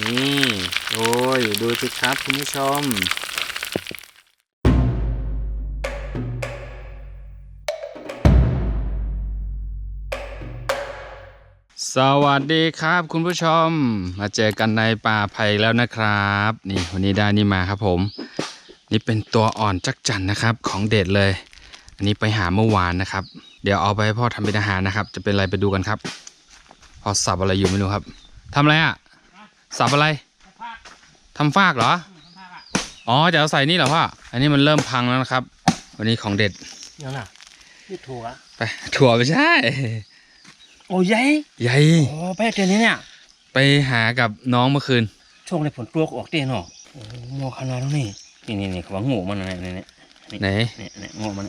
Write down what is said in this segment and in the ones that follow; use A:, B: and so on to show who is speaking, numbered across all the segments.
A: นี่โอ้ยดูสิครับคุณผู้ชมสวัสดีครับคุณผู้ชม มาเจอกันในป่าไผ่แล้วนะครับ นี่วันนี้ได้นี่มาครับผม นี่เป็นตัวอ่อนจักจั่นนะครับของเด็ดเลย อันนี้ไปหาเมื่อวานนะครับ เดี๋ยวเอาไปให้พ่อทำเป็นอาหารนะครับ จะเป็นอะไรไปดูกันครับ พอสับอะไรอยู่ไม่รู้ครับ ทำอะไรอะ สับอะไรทำฟากเหรอ อ๋อจะเอาใส่นี่เหรอพ่อ อันนี้มันเริ่มพังแล้วนะครับ วันนี้ของเด็ด
B: ยังน่ะนี่ถูกอะ
A: ไปถั่วไม่ใช่
B: โอ้ยยัย
A: ใหญ่
B: โอ้แป๊เดือนนี้เนี่ย
A: ไปหากับน้องเมื่อคืน
B: ช่วงในผลตัวออกเตี้ยเนาะโอ้โมขนาดนี้นี่นี่นี่เขาว่างูมันอะไรเนี่ยเนี่ย
A: ไหน
B: เนี่ยเนี่ยงูมัน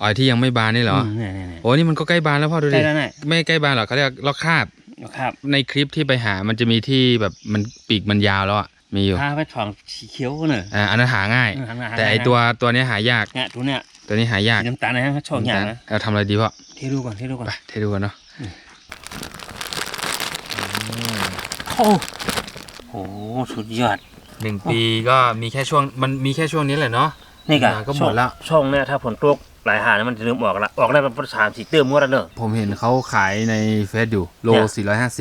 A: อ๋อที่ยังไม่บานนี่เหรอ
B: มเนี่ยเนี่ยเนี่ย
A: โอ้นี่มันก็ใกล้บานแล้วพ่อดู
B: ใก
A: ดิ
B: ล้แล้วเนี่ย
A: ไม่ใกล้บานหรอกเขาเรียกลอกคราบ
B: ครับ
A: ในคลิปที่ไปหามันจะมีที่แบบมันปีกมันยาวแล้วอะมีอยู่
B: พาไปถองสีเขียวเนอะ
A: อ่าอันนั้นหาง่าย แต่ไอตัวตัวเนี้ยหายาก
B: เนี่ยตัวเนี่ย
A: ตัวนี้หายาก
B: สีน้ำตาลนะฮะเขาชอบอย่างนะ
A: เราทำอะไรดีพ่อ
B: เทดูก่อนเทดูก่อน
A: ไปเทดูกันเนาะ
B: โอ้โหสุดยอด
A: หนึ่งปีก็มีแค่ช่วงมันมีแค่ช่วงนี้แหละเนาะ
B: นี่กะ
A: ก็หมดแล้ว
B: ช่องเนี่ยถ้าผลตกห ลายหาเนี่ยมันจะเริ่มออกละออกได้ประมาณสามสี่เติมงวดแล้วเนอะ
A: ผมเห็นเขาขายในเฟซอยู่โล
B: เนี่ย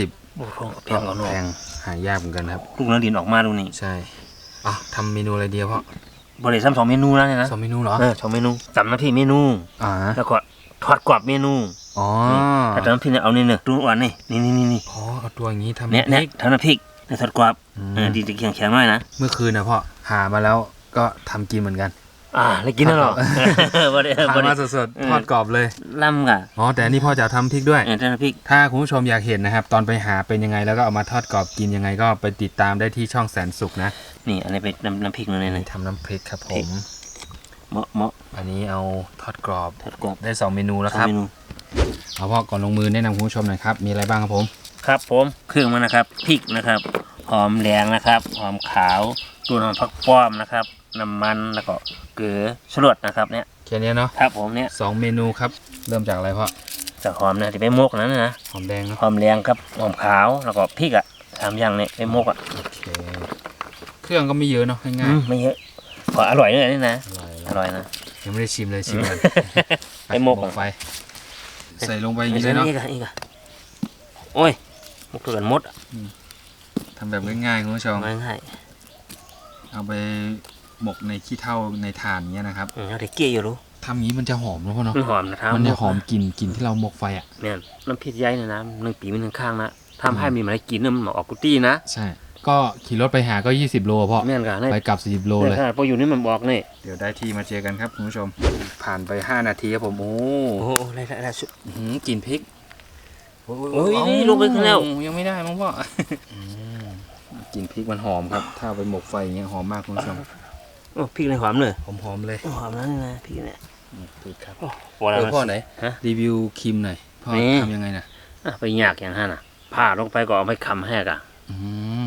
A: 450
B: โอ้โหแพ
A: ก็
B: งกว่าเน
A: แพ
B: อะ
A: งหายากเหมือนกันครับ
B: ลูกน้ำดินออกมาดูนี่
A: ใช่อะทำเมนูอะไรดีพ่อบ
B: ริษัทสองเมนูแล้วเนี่ยนะ
A: สองเมนูเหรอ
B: เออสองเมนูจำน้ำพริกเมนู
A: อ่า
B: แล้วก็ทอดกรอบเมนู
A: อ๋อ
B: ถ้าทำน้ำพริกเนี่ยเอานี่เนอะดูอ่อนนี่นี่นี่นี่นี่
A: อ๋อเอาตัวอย่างนี้ทำ
B: เนี่ยเนี่ย
A: พริก
B: ทำน้ำพริกเนี่ยทอดกรอบ
A: อืม
B: เออดีจะแข็งแข็งๆหน่อยนะ
A: เมื่อคืนนะพ่อหามาแล้วก็ทำกินเหมือนกัน
B: อ่าแล้วกินแล้วเหรอบริ
A: ทา
B: บริ
A: มาสด
B: เออ
A: ๆทอดกรอบเลย
B: ล่ำกะ
A: อ๋อ แต่อันนี่พ่อจะทำพริกด้วย
B: เออทำน้ำพริก
A: ถ้าคุณผู้ชมอยากเห็นนะครับ ตอนไปหาเป็นยังไงแล้วก็เอามาทอดกรอบกินยังไงก็ไปติดตามได้ที่ช่องแสนสุขนะ
B: นี่อันนี้เป็นน้ำน้ำพริกนั่นเอง
A: นี่ทำน้ำพริกครับผ
B: พริก
A: ม
B: เหมาะเหมาะ
A: อันนี้เอาทอดกรอบ
B: ทอดกรอบ
A: ได้สองเมนูแล้ว
B: สอ
A: ค
B: ง
A: รับ
B: เมนู
A: เอาพ่อก่อนลงมือแนะนำคุณผู้ชมหน่อยครับ มีอะไรบ้างครับผม
B: ครับผมเครื่องมันนะครับพริกนะครับหอมแดงนะครับหอมขาวตัวหอมผักป้อมนะครับ น้ำมันแล้วก็เกลือชลดนะครับเนี่ย
A: แค่นี้เนาะ
B: ครับผมเนี่ย
A: สองเมนูครับ เริ่มจากอะไรพ่อ
B: จากหอมนะที่ไปมกนั้นนะ
A: หอมแดงเนาะ
B: หอมแดงครับหอมขาวแล้วก็พริกอะสามอย่างเนี่ยไปมกอะ
A: โอเคเครื่องก็ไม่เยอะเนาะง่าย
B: อืมไม่เยอะขออร่อยเลยนี่นะ
A: ๆอร่อย
B: อร่อยนะ
A: ยังไม่ได้ชิมเลยชิมก่อน
B: ไปหมก
A: หมกไฟใส่ลงไปอย่างนี้เลยเนาะ
B: อีกอะอีกอะโอ้ยมกตัวกันมดอะ
A: ทำแบบง่ายๆคุณผู้ชม
B: ง่าย
A: เอาไป หมกในขี้เถ้าในถ่านเงี้ยนะครับ
B: ๆอืมเอาแต่เกี้ยอยู่รู้
A: ทำอย่างนี้มันจะหอมนะพ่อเนาะ
B: มันหอมนะทำ
A: มันจะหอมกลิ่นกลิ่นที่เราหมกไฟอะ
B: เนี่ยน้ำพริกใหญ่เนยนะหนึ่งปีมันหนึ่งข้างนะทำให้มีมาได้กินเนี่ยมันออกกุตี้นะ
A: ใช่ ก็ขี่รถไปหาก็ 20 โลอะพ่อ
B: แม่นกันเนี่ย
A: ไปกลับ40โลเลย
B: ขนาดพออยู่นี่มันบอกนี่
A: เดี๋ยวได้ที่มาเจอกันครับคุณผู้ชม ผ่านไป 5 นาทีครับผมโอ้
B: โอ้โหอะไรอะไรอะไรสุด
A: อื้อหือกลิ่นพริก
B: โอ้ยนี่ลงไปข้างแล้ว
A: ยังไม่ได้มั้งพ่ออืมกลิ่นพริกมันหอมครับ ถ้าเอาไปหมกไฟอย่างเงี้ยหอมมากคุณผู้ชม
B: โอ้พริกในหอมเลย
A: หอมๆเลย
B: หอมแล้วนี่นะพริกเนี่ย
A: นี่พริกครับ
B: โอ้โห
A: เออพ่อไหน
B: ฮะ
A: รีวิวครีมหน่อยพ่อ
B: นี่
A: ทำยังไงนะ
B: อะไปยากอย่างนั้นน่ะผ่าลงไปก็เอาไปคำแหกอะ
A: อืม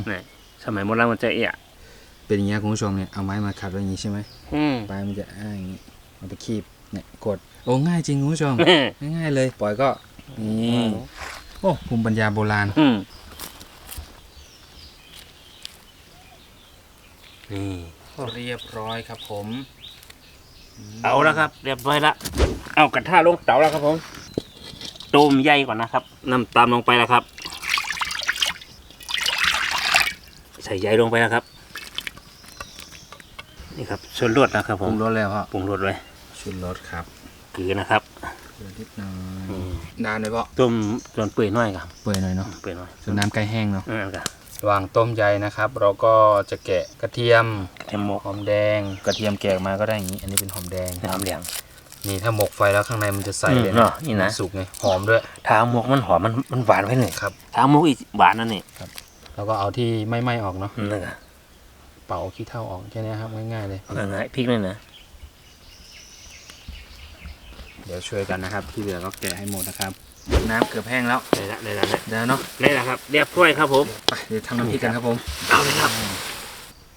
B: สมัยโบราณมันจะเอะ
A: เป็นอย่างเงี้ยคุณผู้ชมเนี่ยเอาไม้มาขัดไว้อย่างงี้ใช่ไหม
B: อืม
A: ปลายมันจะอ้าอย่างงี้เอาไปคีบเนี่ยกดโอ้ง่ายจริงคุณผู้ชม
B: แม่
A: ง่ายๆเลย ปล่อยก็นี่โอ้ภูมิปัญญาโบราณ
B: อืมนี่
A: เรียบร้อยครับผม
B: เอาแล้วครับ เรียบร้อยละเอากระทะลงเตาแล้วครับผมต้มใหญ่ก่อนนะครับน้ำตามลงไปแล้วครับ ใส่ใยลงไปแล้วครับ นี่ครับส่วนรวดนะครับ
A: ป
B: ผ
A: รุ
B: ม
A: งรสแล้วพ่อ
B: ปรุงรสไว้
A: ชุดรสครับ
B: เกลือนะครับ
A: เกลือนิดหน่อย
B: อืม
A: นานเลยพ่อ
B: ต้มจนเปื่อยหน่อยครับ
A: เปื่อยหน่อยเนาะ
B: เปื่อยหน่อย
A: จนน้ำใกล้แห้งเนาะ
B: นั่นครับ
A: ระหว่างต้มใยนะครับ เราก็จะแกะกระเทียม
B: เทมโมก
A: หอมแดง กระเทียมแกะออกมาก็ได้อย่างนี้ อันนี้เป็นหอมแดง
B: น้ำเหลือง
A: นี่ถ้าหมกไฟแล้วข้างในมันจะใส
B: อืม
A: เลย
B: เนาะนี่นะ
A: มัสุกไงหอมด้วย
B: ทางหมกมันหอมมันมันหวานไว้เลย
A: ครับ
B: ทางหมกอีกหวานนั่นนี่
A: แล้วก็เอาที่ไม่ไหม้ออกเนาะ
B: นั่นแหละ
A: เป่าขี้เถ้าออกแค่นี้ครับง่ายๆเลย
B: ง่ายๆพริกเลยนะ
A: เดี๋ยวช่วยกันนะครับ ที่เหลือก็แกะให้หมดนะครับ น้ำเกือบแห้งแล้ว
B: ได้ละได้ละได้
A: เดี๋ยวเนาะ
B: ได้ละครับเรียบร้อยครับผม
A: ไปเดี๋ยวทำน้ำพริกกันครับผม
B: เอาเลยครับ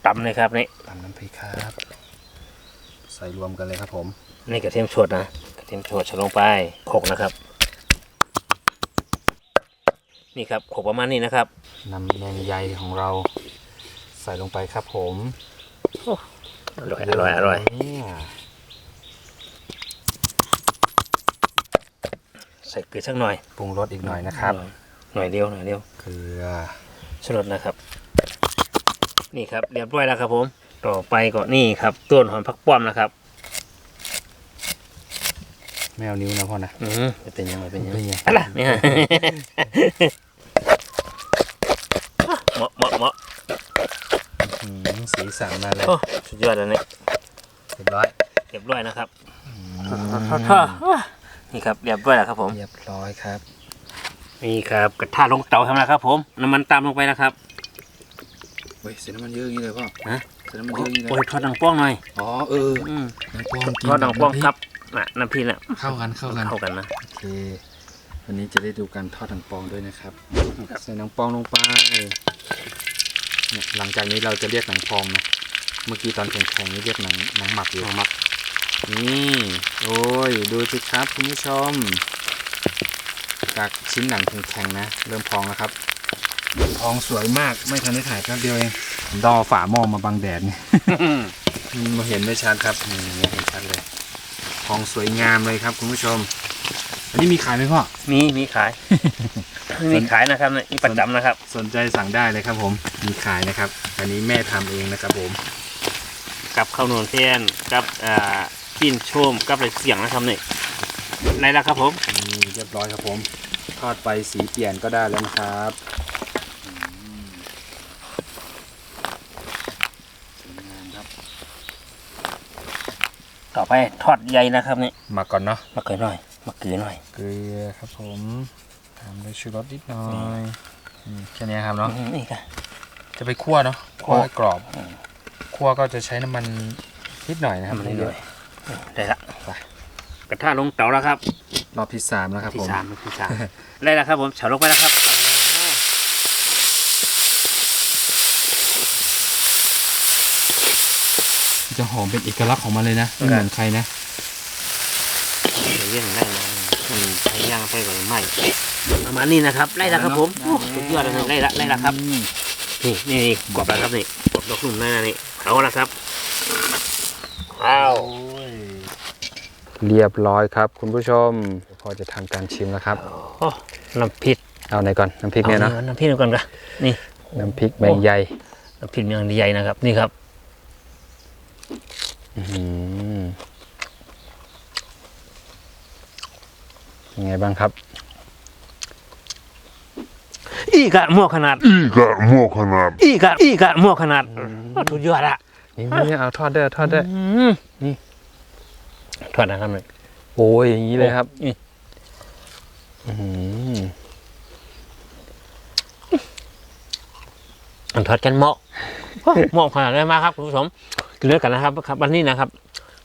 B: ตำเลยครับนี่
A: ตำน้ำพริกครับ ใส่รวมกันเลยครับผม
B: นี่กระเทียมโฉดนะกระเทียมโฉดใส่ลงไปโขลกนะครับ นี่ครับโขลกประมาณนี้นะครับ
A: นำแมงใยของเราใส่ลงไปครับผม
B: อร่อยอร่อยอร่อย
A: เนี่ย
B: ใส่เกลือสักหน่อย
A: ปรุงรสอีกหน่อยนะครับ
B: หน่อยเดียวหน่อยเดียว
A: เกลือ
B: ชลดนะครับ นี่ครับเรียบร้อยแล้วครับผม ต่อไปก็นี่ครับต้นหอมผักป้อมนะครับ
A: ไม่เอานิ้วนะพ่อนะ
B: อืมไม่เป็นยังไม่เป็นยัง
A: เป็นไง
B: อะไรนี่ฮะเหมาะเหมาะเหมาะ
A: อืมสีสันมาเลย
B: โอ้สุดยอดแล้วเนี่ย
A: เรียบร้อย
B: เรียบร้อยนะครับ นี่ครับเรียบร้อยแล้วครับผม
A: เรียบร้อยครับ
B: นี่ครับกระทะลงเตาทำนะครับ ผมน้ำมันตามลงไปนะครับ
A: เฮ้ยเสียน้ำมันเยอะอย่างนี้เลยพ่อ
B: ฮะ
A: เสียน้ำมันเยอะอย่างนี้เล
B: โอ้ย
A: ย
B: ทอดดังป้องหน่อย
A: อ๋อเออ
B: อืม
A: น้ำปองกิน
B: ทอดดังป้อง
A: น้ำพริก
B: ครับน่ะน้ำพริกน่ะ
A: เข้ากันเข้ากัน
B: เข้ากันนะ
A: โอเควันนี้จะได้ดูการทอดหนังปองด้วยนะครับ
B: ครับ
A: ใส่หนังปองลงไปเนี่ยหลังจากนี้เราจะเรียกหนังปองนะเมื่อกี้ตอนแข็งๆนี่เรียกหนังหนังหมักอยู่
B: ลองมัก
A: นี่โอ้ยดูสิครับคุณผู้ชมจากชิ้นหนังแข็งๆนะ เริ่มพองแล้วครับ พองสวยมากไม่ทันได้ถ่ายแป๊บเดียวเองผมต้องเอาฝาหม้อมาบังแดดนี่ มาเห็นไม่ชัดครับนี่เห็นชัดเลยพองสวยงามเลยครับ คุณผู้ชม อันนี้มีขายไหมพ่อ
B: มีมีขาย มีขายนะครับเนี่ยนี่ประจำนะครับ
A: สนใจสั่งได้เลยครับผมมีขายนะครับ อันนี้แม่ทำเองนะครับผม
B: กับข้าวนวลเทียนกับอ่า กินโชมกับอะไรเสียงนะครับเนี่ยไรแล้วครับผม
A: นี่เรียบร้อยครับผมทอดไปสีเปลี่ยนก็ได้แล้วนะครับอืมสวยงามครับ
B: ต่อไปทอดใยนะครับเนี่ย
A: มาก่อนเนาะ
B: มะเขือหน่อยมะเขือหน่อย
A: เกลือครับผมตามด้วยชูรสนิดหน่อยอืมแค่นี้ครับเนาะ
B: อืมนี่ค่ะ
A: จะไปคั่วเนาะ
B: คั่
A: คั่ว
B: ว
A: ให้กรอบคั่วก็จะใช้น้ำมันนิดหน่อยนะครับ
B: ทำอะไร
A: ไม่
B: เล
A: เยอะ
B: ย ได้ละ
A: ไป
B: กระทะลงเตาแล้วครับ
A: รอบที่สามแล้วครับ
B: ที่
A: ผม
B: สามที่สามได้แล้วครับผมเฉาลงไปแล้วครับ
A: จะหอมเป็นเอกลักษณ์ของมันเลยนะไม่เหมือนใครนะ
B: เดี๋ยวเยี่ยงได้นะมันใช้ย่างไปก่อนไม่ประมาณนี้นะครับไล่แล้วครับผมโอ้สุดยอดเลยไล่ละไล่ละครับ
A: อืม
B: นี่นี่นี่กรอบแล้วครับนี่กรอบดอกนุ่มหน้านี่เอาละครับว้าว
A: เรียบร้อยครับ คุณผู้ชมพอจะทำการชิมแล้วครับ
B: โอ้น้ำพริก
A: เอาไหนก่อนน้ำพริกเนี่ยเนาะ
B: อาน้ำพริกก่อนกันนี่
A: น้ำพริกแมงใย
B: น้ำพริกเมืองใหญ่นะครับ นี่ครับ
A: อื้อหือยังไงบ้างครับ
B: อีกะหมวกขนาด
C: อีกะโมขนาด
B: อีกะอีกะหมวกขนาดสุดยอดละ
A: นี่นี่เอาทอดได้ทอดได้
B: อืม
A: นี่
B: ทอดนะครับเลย
A: โอ้ยอย่างนี้เลยครับ
B: นี่
A: อื้อหือ
B: อันทอดกันเหมาะเหมาะขนาดได้มากครับคุณผู้ชมกินด้วยกันนะครับครับวันนี้นะครับ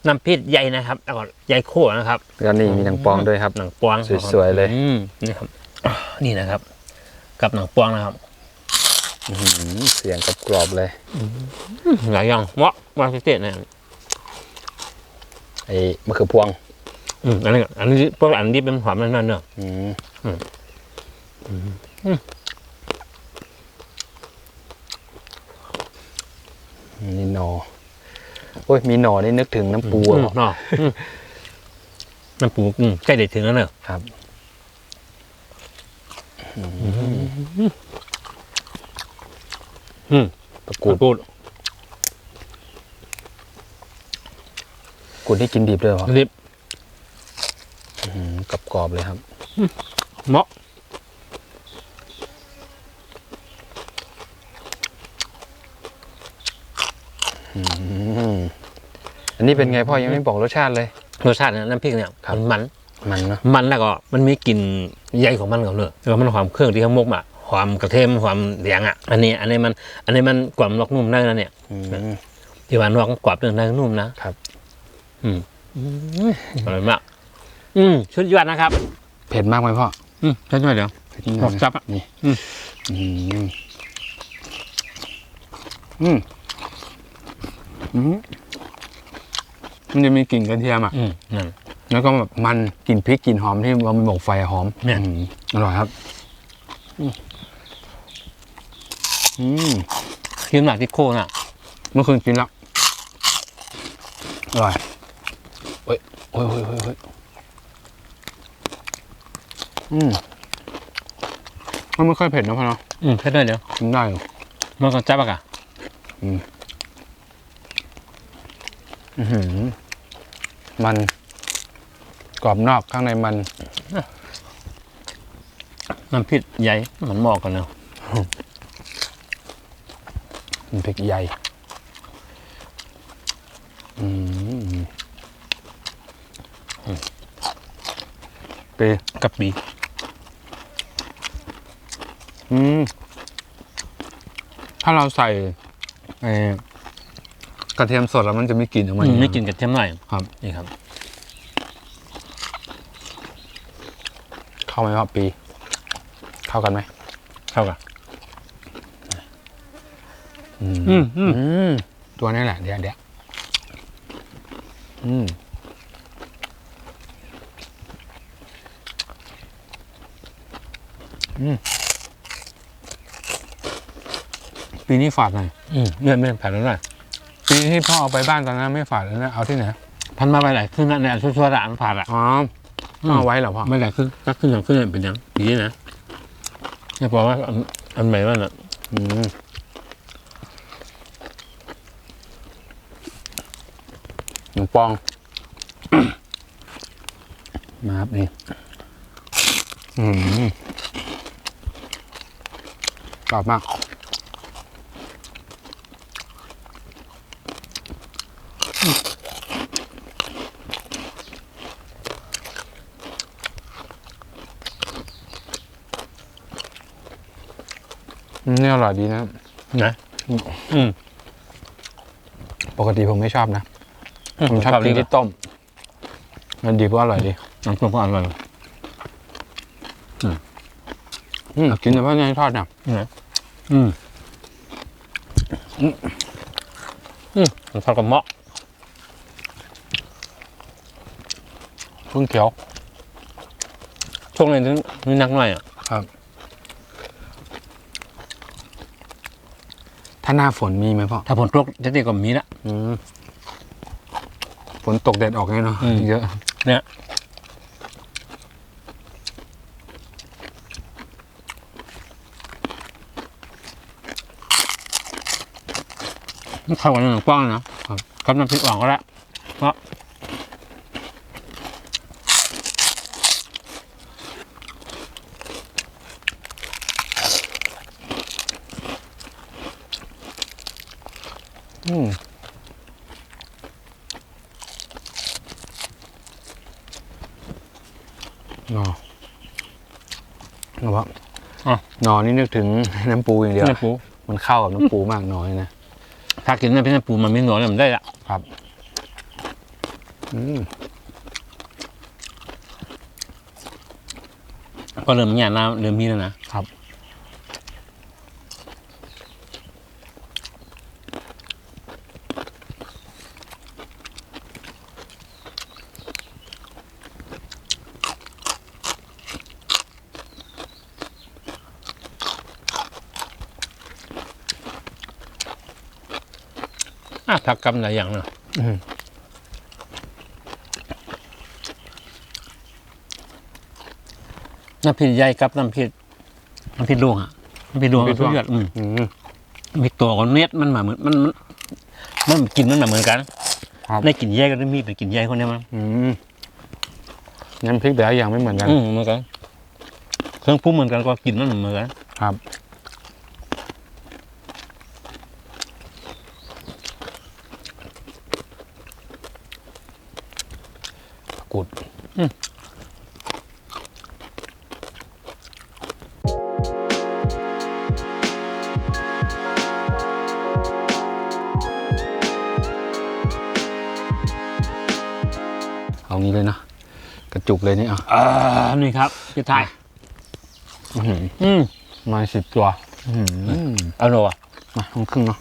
B: น้ำพริกใหญ่นะครับแล้วก็ใหญ่โค้นะครับ
A: แล้วนี่มีหนังปองด้วยครับ
B: หนังปวง
A: สวยๆเลย
B: อืมนี่ครับอ่านี่นะครับ กับหนังปวงนะครับ
A: อื้อหือเสียงกับกรอบๆเลย
B: หลายอย่างเหมาะมาพิเศษนะ
A: ไอ้มะเขือพวง
B: อืมอันนี้อันนี้พวกอันนี้เป็นหอมนั่นๆเนอะ
A: อืม
B: อืม
A: อืมนี่หนอโอ้ยมีหนอนี่นึกถึงน้ำปู
B: อื
A: อะ
B: มเนาะอืมน้ำปูอืมใกล้เด็ดถึงแล้วเนอะ
A: ครับ
B: อืม
A: ประ
B: กู
A: กู
B: ด
A: ด
B: พูด
A: กูดที่กินดิบด้วยเหรอ
B: รีบ
A: กับกรอบๆเลยครับ
B: เหมาะ
A: อืมอันนี้เป็นไงพ่อยังไม่บอกรสชาติเลย
B: รสชาติเนี่ยน้ำพริกเนี่ย
A: ครับ
B: มันมัน
A: มันเนาะ
B: มันแล้วก็มันมีกลิ่นใยของมันกับเนอะแล้วก็มันหอมเครื่องที่เขามกอะหอมกระเทียมหอมเหลียงอะ อันนี้อันนี้มัน อันนี้มันกรอบนอกนุ่มได้นะเนี่ย
A: อืม
B: ที่ว่านอกกรอบเรื่องในนุ่มนะครับ อืมอืมอร่อยมาก อืมชุดยอดนะครับ
A: เผ็ดมากไหมพ่อ
B: อืมใช่ไหมเดี๋ยว
A: เผ็ดนิดห
B: บ
A: น่
B: อ
A: อกย
B: จับอะ
A: นี่
B: อืม
A: อืมอืมอืมมันจะมีกลิ่นกระเทียมอะ
B: อืมนั่น
A: แล้วก็แบบมันกลิ่นพริกกลิ่นหอมที่เราหมกไฟหอม
B: เนี่ย
A: อืมอร่อยครับ อืม
B: เค็มหนักที่โคนอะ
A: เมื่อคืนกินแล้วอร่อย เฮ้ยเฮ้ยเฮ้ยเฮ้ยเฮ้ยอืมมันไม่ค่อยเผ็ดนะพ่อเนาะ
B: อืมแค่ได้เดียว
A: กินได้อยู่
B: มันก็จับอะกะ
A: อื้อหือมันกรอบนอกข้างในมัน
B: น้ำพริกใหญ่มันเหมาะกันเนาะ
A: มันพริกใหญ่ อืมเป
B: กะปิ
A: อืมถ้าเราใส่เอ่อกระเทียมสดแล้วมันจะไม่กลิ่นออกมา
B: อืม
A: อย่าง
B: ไม่
A: นี้
B: กินกระเทียมหน่อย
A: ครับ
B: นี่ครับ
A: เข้าไหมครับปี เข้ากันไหม
B: เข้ากัน
A: อืม
B: อืมอืม
A: อืมตัวนี้แหละเดี๋ยวเดี๋ยวอืม อืม ปีนี้ฝาดหน่อย
B: อืมเลื่อนไม่ผ่านแล้วหน่อย
A: ปีที่พ่อเอาไปบ้านตอนนั้นไม่ฝาดแล้วนะเอาที่ไหน
B: พันมาไปไหนขึ้นนั่นเนี่ยชั่วๆอะมันผ่านอะ
A: อ๋อพ่อเอาไว้เหรอพ่อ
B: ไม่ไหนขึ้นก็ขึ้นอย่างขึ้นอย่างเป็นยังปีนี้นะเนี่ยบอกว่าอันอันใหม่ว่าน่ะ
A: อืมหนูปอง มาครับนี่อืม กรอบมากอืมนี่อร่อยดีนะ
B: นะอืม
A: ปกติผมไม่ชอบนะ ผมชอบกินที่ต้ม มันดีเพราะอร่อยดี
B: น้ำต้มก็อร่อย
A: อืมกินแต่ว่าไงทอดเนี่ย
B: นะ อืมอืมอืมมันทอดกับเมาะ
A: เพิ่งเขียว
B: ช่วงนี้ถึงมีนักหน่อยอะ ครับ
A: ถ้าหน้าฝนมีไหมพ่อ
B: ถ้าผลตกจะดีกว่ามีละ
A: อืมฝนตกแดดออกไงเนาะ
B: อืม
A: เยอะ
B: เนี่ยมันเข้ากันหนังกว้างนะกับน้ำพริกอ่องก็แล้วเพราะ
A: อืมนอหรอวะ
B: อะ
A: นอนี่นึกถึงน้ำปูอย่างเดียว
B: น้ำปู
A: มันเข้ากับน้ำปูมากน้อยนะ
B: ถ้ากินน้ำพริกน้ำปูมันไม่หนวเนี่ยมันได้ละ
A: ครับอืม
B: ก็เริ่มแง่น้ำเริ่มมีแล้วนะ
A: ครับ
B: อะผักกำหลายอย่างเนาะ
A: อืม
B: น้ำพริกใหญ่กับน้ำพริกน้ำพริกดวงอะน้ำพริกดวง
A: น้ำพริกดวง
B: สุดยอดอืม
A: อืม
B: มีตัวของเน็ตมันมาเหมือนมันมันมันกินมันมาเหมือนกัน
A: ครับ
B: ได้กินแยกก็ได้มีแต่กินแยกคนเนี้ยมัน
A: อืมน้ำพริกแต่ละอย่างไม่เหมือนกัน
B: อืมเหมือนกันเครื่องปรุงเหมือนกันก็กินมันเหมือนกัน
A: ครับ กุดเอางี้เลยเนอะกระจุกเลยนี่อะ
B: อ่านี่ครับพี่ไทย
A: อื้อหือ
B: อืม
A: มาสิบตัว
B: อืม
A: อืม
B: เอาหน่อย
A: มาลงครึ่งเนาะ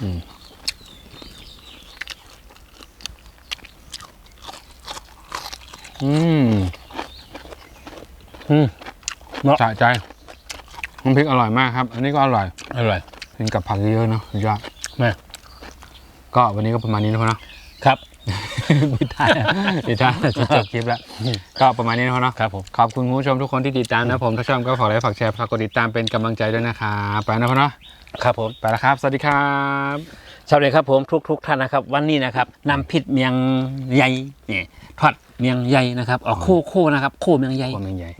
B: อืม
A: อืมอืม
B: อืมเนาะ
A: สะใจน้ำพริกอร่อยมากครับ อันนี้ก็อร่อย
B: อร่อย
A: กินกับผักเยอะๆเนาะสุดยอด
B: แม่
A: ก็วันนี้ก็ประมาณนี้นะพ่อเนาะ
B: ครับ
A: ปิดท้ายปิดท้ายจะจบคลิปแล้ว ก็ประมาณนี้นะพ่อเนาะ
B: ครับผม
A: ขอบคุณคุณผู้ชมทุกคนที่ติดตามนะผมถ้าชอบก็ฝากไลค์ฝากแชร์ฝากกดติดตามเป็นกำลังใจด้วยนะครับไปนะพ่อเนาะ
B: ครับผม
A: ไปแล้วครับ สวัสดีครับ
B: สวัสดีครับผมทุกทุกๆท่านนะครับ วันนี้นะครับนำพริษเมียงใหญ่นี่ทอดเมียงใหญ่นะครับออกโคโค่นะครับโคเมียงใหญ่
A: ความเป็นใหญ่